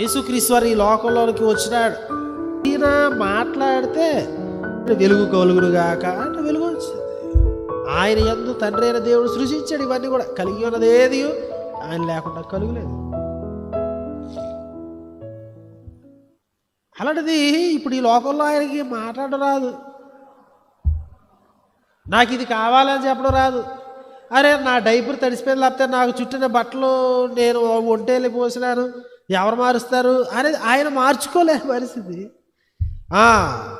యేసుక్రీస్తు వారు ఈ లోకంలోనికి వచ్చినాడు. ఈయన మాట్లాడితే వెలుగు కలుగురుగాక అంటే వెలుగు వచ్చింది. ఆయన ఎందు తండ్రి అయిన దేవుడు సృష్టించాడు ఇవన్నీ కూడా కలిగి ఉన్నది ఏది? ఆయన లేకుండా కలుగులేదు. అలాంటిది ఇప్పుడు ఈ లోకంలో ఆయనకి మాట్లాడడం రాదు. నాకు ఇది కావాలని చెప్పడం రాదు. అరే నా డైపర్ తడిసిపోయింది లేకపోతే నాకు చుట్టిన బట్టలు నేను ఒంటేళ్ళు పోసినాను ఎవరు మారుస్తారు? అనేది ఆయన మార్చుకోలేని పరిస్థితి.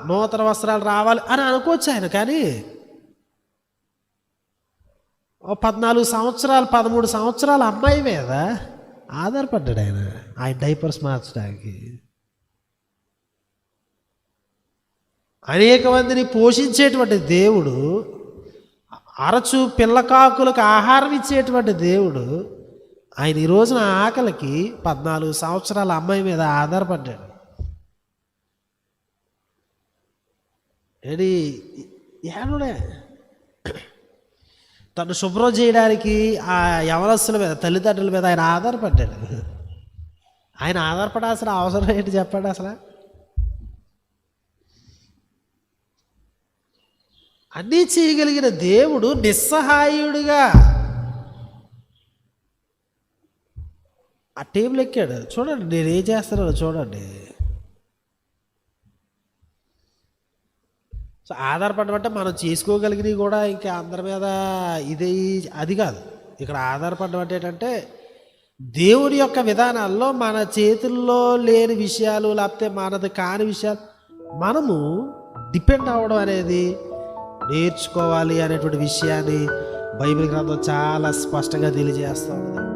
నూతన వస్త్రాలు రావాలి అని అనుకోవచ్చు ఆయన కానీ ఓ పద్నాలుగు సంవత్సరాలు పదమూడు సంవత్సరాల అమ్మాయి మీద ఆధారపడ్డాడు ఆయన ఆయన డైపర్స్ మార్చడానికి. అనేక మందిని పోషించేటువంటి దేవుడు అరచు పిల్లకాకులకు ఆహారం ఇచ్చేటువంటి దేవుడు ఆయన ఈ రోజున ఆకలికి పద్నాలుగు సంవత్సరాల అమ్మాయి మీద ఆధారపడ్డాడు. ఏడి ఏనుడే? తను శుభ్రం చేయడానికి ఆ యవనస్తుల మీద తల్లిదండ్రుల మీద ఆయన ఆధారపడ్డాడు. ఆయన ఆధారపడాల్సిన అవసరం ఏంటి చెప్పండి అసలు? అన్నీ చేయగలిగిన దేవుడు నిస్సహాయుడిగా. ఆ టేబుల్ ఎక్కాడు. చూడండి నేను ఏం చేస్తున్నాను చూడండి. సో ఆధారపడమంటే అంటే మనం చేసుకోగలిగినవి కూడా ఇంకా అందరి మీద ఇది అది కాదు. ఇక్కడ ఆధారపడడం అంటే ఏంటంటే దేవుడి యొక్క విధానాల్లో మన చేతుల్లో లేని విషయాలు లేకపోతే మనది కాని విషయాలు మనము డిపెండ్ అవ్వడం అనేది నేర్చుకోవాలి అనేటువంటి విషయాన్ని బైబిల్ గ్రంథం చాలా స్పష్టంగా తెలియజేస్తూ ఉంది.